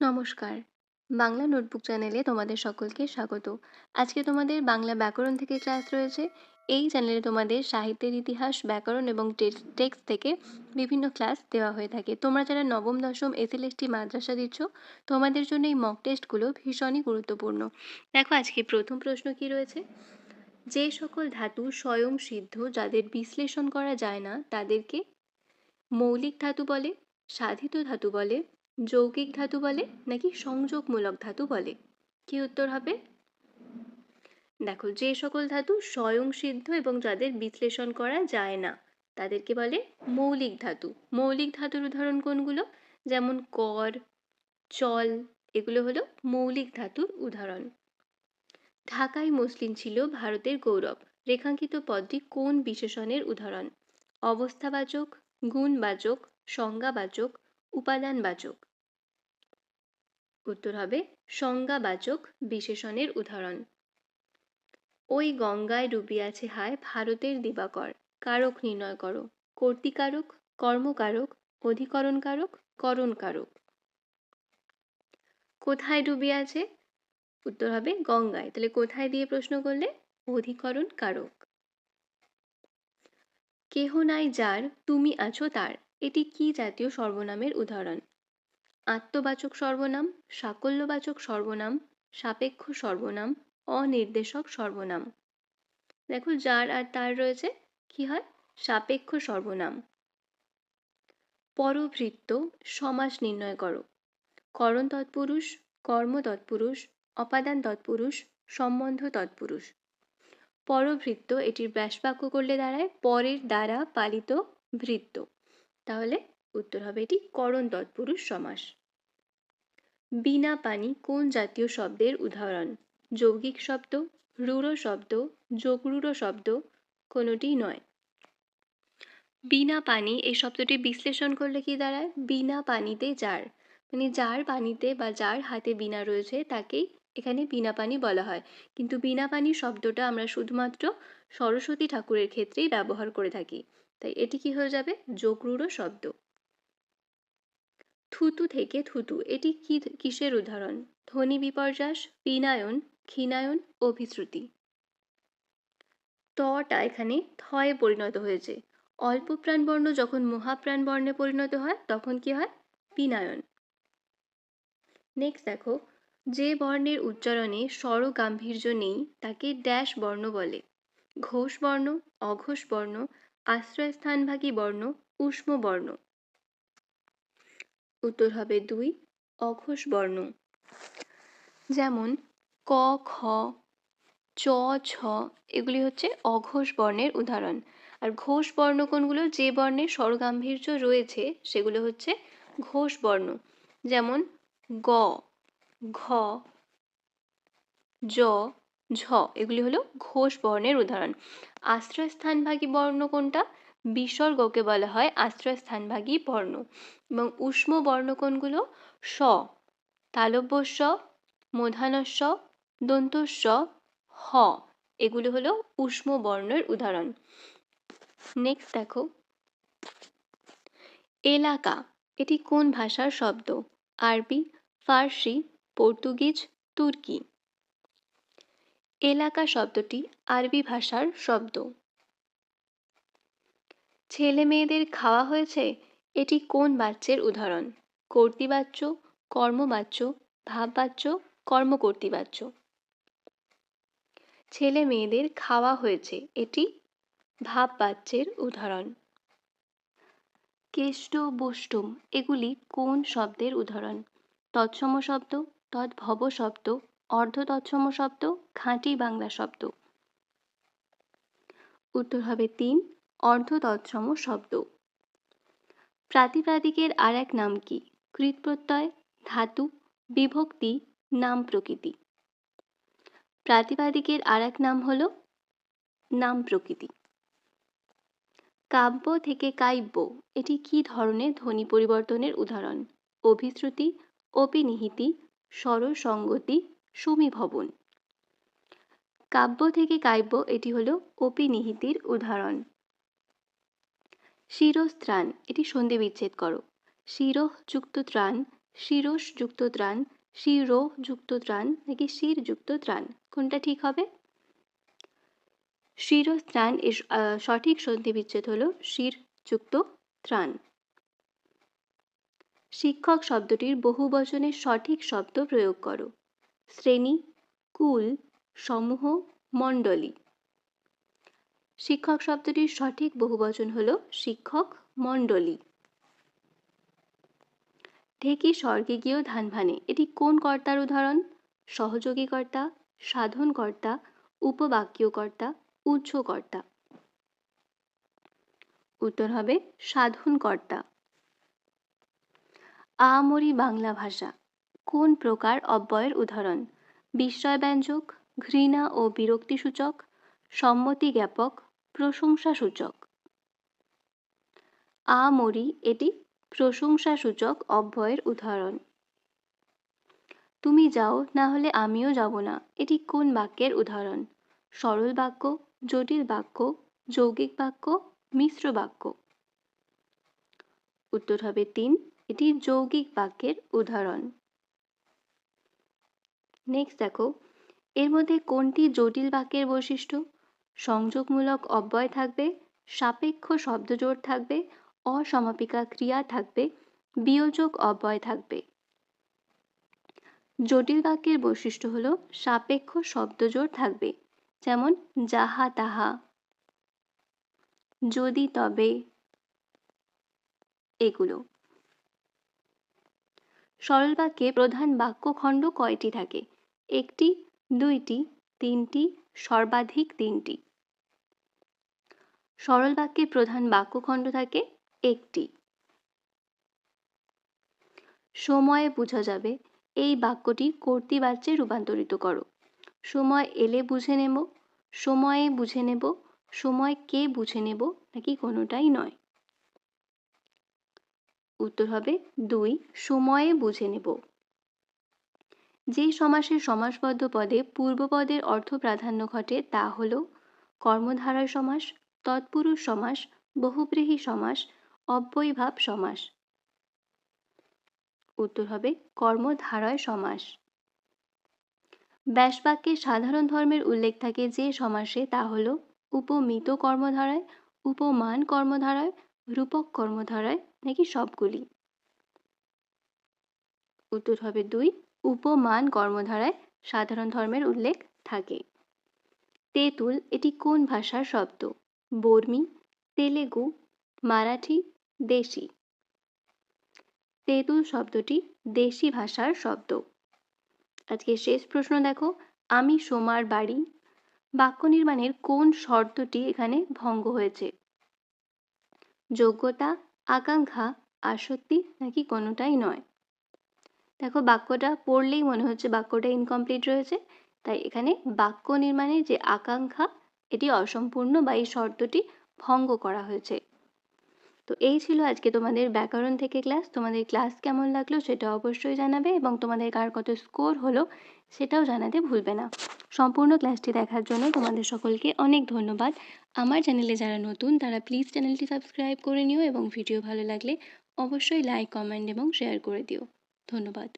নমস্কার। বাংলা নোটবুক চ্যানেলে তোমাদের সকলকে স্বাগত। আজকে তোমাদের বাংলা ব্যাকরণ থেকে ক্লাস রয়েছে। এই চ্যানেলে তোমাদের সাহিত্যের ইতিহাস, ব্যাকরণ এবং টেক্সট থেকে বিভিন্ন ক্লাস দেওয়া হয়ে থাকে। তোমরা যারা নবম, দশম এসএলএসটি মাদ্রাসা দিচ্ছ, তোমাদের জন্য এই মক টেস্টগুলো ভীষণই গুরুত্বপূর্ণ। দেখো, আজকে প্রথম প্রশ্ন কি রয়েছে? যে সকল ধাতু স্বয়ং সিদ্ধ, যাদের বিশ্লেষণ করা যায় না, তাদেরকে মৌলিক ধাতু বলে, সাধিত ধাতু বলে যৌগিক ধাতু বলে নাকি সংযোগমূলক ধাতু বলে? কি উত্তর হবে? দেখো, যে সকল ধাতু স্বয়ং সিদ্ধ এবং যাদের বিশ্লেষণ করা যায় না, তাদেরকে বলে মৌলিক ধাতু। মৌলিক ধাতুর উদাহরণ কোনগুলো? যেমন কর, চল, এগুলো হলো মৌলিক ধাতুর উদাহরণ। ঢাকায় মসলিন ছিল ভারতের গৌরব। রেখাঙ্কিত পদটি কোন বিশেষণের উদাহরণ? অবস্থাবাচক, গুণবাচক, সংজ্ঞাবাচক, উপাদানবাচক। উত্তর হবে সংজ্ঞাবাচক বিশেষণের উদাহরণ। ওই গঙ্গায় ডুবিয়াছে হায় ভারতের দিবাকর, কারক নির্ণয় করো, কর্তিকারক, কর্মকারক, অধিকরণকারক, করণকারক। কোথায় ডুবিয়াছে? উত্তর হবে গঙ্গায়। তাহলে কোথায় দিয়ে প্রশ্ন করলে? অধিকরণ কারক কেহ নাই যার, তুমি আছো তার। এটি কি জাতীয় সর্বনামের উদাহরণ? আত্মবাচক সর্বনাম, সাকল্যবাচক সর্বনাম, সাপেক্ষ সর্বনাম, অনির্দেশক সর্বনাম। দেখো যার আর তার রয়েছে, কি হয়? সাপেক্ষ সর্বনাম। পরভৃত্ত সমাস নির্ণয় করো। করণ তৎপুরুষ, কর্ম তৎপুরুষ, অপাদান তৎপুরুষ, সম্বন্ধ তৎপুরুষ। পরভৃত্ত এটির ব্যাসবাক্য করলে দাঁড়ায়, পরের দ্বারা পালিত ভৃত্ত তাহলে উত্তর হবে এটি করণ তৎপুরুষ সমাস। বিনা পানি কোন জাতীয় শব্দের উদাহরণ? যৌগিক শব্দ, রূঢ় শব্দ, যোগরূঢ় শব্দ, কোনোটি নয়। বিনা পানি, এই শব্দটি বিশ্লেষণ করলে কি দাঁড়ায়? বিনা পানিতে যার। মানে যার পানিতে বা যার হাতে বিনা রয়েছে, তাকেই এখানে বিনা পানি বলা হয়। কিন্তু বিনা পানি শব্দটা আমরা শুধুমাত্র সরস্বতী ঠাকুরের ক্ষেত্রেই ব্যবহার করে থাকি। তাই এটি কি হয়ে যাবে? যোগরূঢ় শব্দ। থুতু থেকে থুতু, এটি কি, কিসের উদাহরণ? ধ্বনি বিপর্যাস, বিনায়ন, ক্ষীণায়ন, অভিশ্রুতি। তটা এখানে থয়ে পরিণত হয়েছে। অল্প প্রাণবর্ণ যখন মহাপ্রাণ বর্ণে পরিণত হয়, তখন কি হয়? বিনায়ন। নেক্সট দেখো, যে বর্ণের উচ্চারণে স্বর গাম্ভীর্য নেই, তাকে ড্যাশ বর্ণ বলে। ঘোষ বর্ণ, অঘোষ বর্ণ, আশ্রয়স্থানভাগী বর্ণ, উষ্ম বর্ণ। উত্তর হবে দুই, অঘোষ বর্ণ। যেমন, ক, খ, চ, ছ, এগুলি হচ্ছে অঘোষ বর্ণের উদাহরণ। আর ঘোষ বর্ণ কোনগুলো? যে বর্ণের স্বরগাম্ভীর্য রয়েছে, সেগুলো হচ্ছে ঘোষ বর্ণ। যেমন, গ, ঘ, জ, ঝ, এগুলি হলো ঘোষ বর্ণের উদাহরণ। আশ্রয়স্থানভাগী বর্ণ কোনটা? বিসর্গকে বলা হয় আশ্রয়স্থানভাগী বর্ণ। এবং উষ্ম বর্ণ কোনগুলো? স তালব্যস্ব মূর্ধন্যস্ব দন্তস্ব হ। এগুলো হলো উষ্ম বর্ণের উদাহরণ। নেক্সট দেখো। এলাকা, এটি কোন ভাষার শব্দ? আরবি, ফার্সি, পর্তুগিজ, তুর্কি। এলাকা শব্দটি আরবি ভাষার শব্দ। ছেলে মেয়েদের খাওয়া হয়েছে, এটি কোন বাচ্যের উদাহরণ? কর্তৃবাচ্য, কর্মবাচ্য, ভাববাচ্য, কর্মকর্তৃবাচ্য। ছেলে মেয়েদের খাওয়া হয়েছে, এটি ভাববাচ্যের উদাহরণ। কেষ্ট বষ্টম এগুলি কোন শব্দের উদাহরণ? তৎসম শব্দ, তদ্ভব শব্দ অর্ধ তৎসম শব্দ, খাঁটি বাংলা শব্দ। উত্তর হবে তিন অর্ধ তৎসম শব্দ। প্রাতিপ্রাতিকের আর এক নাম কি? কৃতপ্রত্যয়, ধাতু, বিভক্তি, নাম প্রকৃতি। প্রাতিপাদিকের আর এক নাম হল নাম প্রকৃতি। কাব্য থেকে কাব্য, এটি কি ধরনের ধ্বনি পরিবর্তনের উদাহরণ? অভিশ্রুতি, অপিনিহিতি, স্বরসঙ্গতি, সুমিভবন। কাব্য থেকে কাব্য, এটি হলো অপিনিহিতির উদাহরণ। শিরস্ত্রাণ এটি সন্ধি বিচ্ছেদ করো। শিরোহ যুক্ত ত্রাণ, শিরস যুক্ত ত্রাণ শিরো যুক্ত ত্রাণ নাকি শির যুক্ত ত্রাণ, কোনটা ঠিক হবে? শিরস্ত্রাণ এর সঠিক সন্ধি বিচ্ছেদ হলো শির যুক্ত ত্রাণ। শিক্ষক শব্দটির বহু বচনের সঠিক শব্দ প্রয়োগ করো। শ্রেণি, কুল, সমূহ, মণ্ডলী। শিক্ষক শব্দটির সঠিক বহুবচন হলো শিক্ষক মণ্ডলী। ঢেকি স্বর্গে গিয়েও ধান ভানে এটি কোন কর্তার উদাহরণ? সহযোগী কর্তা সাধন কর্তা উপবাক্যীয় কর্তা উচ্চ কর্তা উত্তর হবে সাধন কর্তা আমরি বাংলা ভাষা, কোন প্রকার অব্যয়ের উদাহরণ? বিস্ময় ব্যঞ্জক ঘৃণা ও বিরক্তিসূচক সম্মতি জ্ঞাপক প্রশংসাসূচক। আ মরি, এটি প্রশংসাসূচক অব্যয়ের উদাহরণ। তুমি যাও, না হলে আমিও যাব না, এটি কোন বাক্যের উদাহরণ? সরল বাক্য, জটিল বাক্য, যৌগিক বাক্য, মিশ্র বাক্য। উত্তর হবে তিন, এটি যৌগিক বাক্যের উদাহরণ। নেক্সট দেখো, এর মধ্যে কোনটি জটিল বাক্যের বৈশিষ্ট্য? সংযোগমূলক অব্যয় থাকবে, সাপেক্ষ শব্দজোড় থাকবে, অসমাপিকা ক্রিয়া থাকবে, বিয়োজক অব্যয় থাকবে। জটিল বাক্যের বৈশিষ্ট্য হলো সাপেক্ষ শব্দজোড় থাকবে, যেমন যাহা তাহা। যদি তবে। এগুলো। সরল বাক্যে প্রধান বাক্যখণ্ড কয়টি থাকে? একটি, দুইটি, তিনটি, সর্বাধিক তিনটি। সরল বাক্যে প্রধান বাক্যখণ্ড থাকে একটি। সময়ে বোঝা যাবে, এই বাক্যটি কর্তৃবাচ্যে রূপান্তরিত করো। সময় এলে বুঝে নেব, সময়ে বুঝে নেব, সময় কে বুঝে নেব নাকি কোনোটাই নয়। উত্তর হবে দুই, সময়ে বুঝে নেব। যে সমাসের সমাসবদ্ধ পদে পূর্বপদের অর্থ প্রাধান্য ঘটে তা হল কর্মধারয় সমাস তৎপুরুষ সমাস, বহুব্রীহি সমাস, অব্যয়ীভাব সমাস। উত্তর হবে কর্মধারয় সমাস। ব্যাসবাক্যে সাধারণ ধর্মের উল্লেখ থাকে যে সমাসে তা হল উপমিত কর্মধারায়, উপমান কর্মধারায়, রূপক কর্মধারায় নাকি সবগুলি। উত্তর হবে দুই, উপমান কর্মধারায় সাধারণ ধর্মের উল্লেখ থাকে। তেঁতুল এটি কোন ভাষার শব্দ? বর্মি তেলেগু মারাঠি দেশি তেঁতুল শব্দটি দেশি ভাষার শব্দ আজকে শেষ প্রশ্ন দেখো, আমি সোমার বাড়ি। বাক্য নির্মাণের কোন শর্তটি এখানে ভঙ্গ হয়েছে? যোগ্যতা, আকাঙ্ক্ষা, আসক্তি নাকি কোনোটাই নয়? দেখো, বাক্যটা পড়লেই মনে হচ্ছে বাক্যটা ইনকমপ্লিট রয়েছে। তাই এখানে বাক্য নির্মাণের যে আকাঙ্ক্ষা এটি অসম্পূর্ণ বা এই শর্তটি ভঙ্গ করা হয়েছে। তো এই ছিল আজকে তোমাদের ব্যাকরণ থেকে ক্লাস। তোমাদের ক্লাস কেমন লাগল সেটা অবশ্যই জানাবে এবং তোমাদের কার কত স্কোর হলো সেটাও জানাতে ভুলবে না। সম্পূর্ণ ক্লাসটি দেখার জন্য তোমাদের সকলকে অনেক ধন্যবাদ। আমার চ্যানেলে যারা নতুন তারা প্লিজ চ্যানেলটি সাবস্ক্রাইব করে নিও এবং ভিডিও ভালো লাগলে অবশ্যই লাইক, কমেন্ট এবং শেয়ার করে দিও। ধন্যবাদ।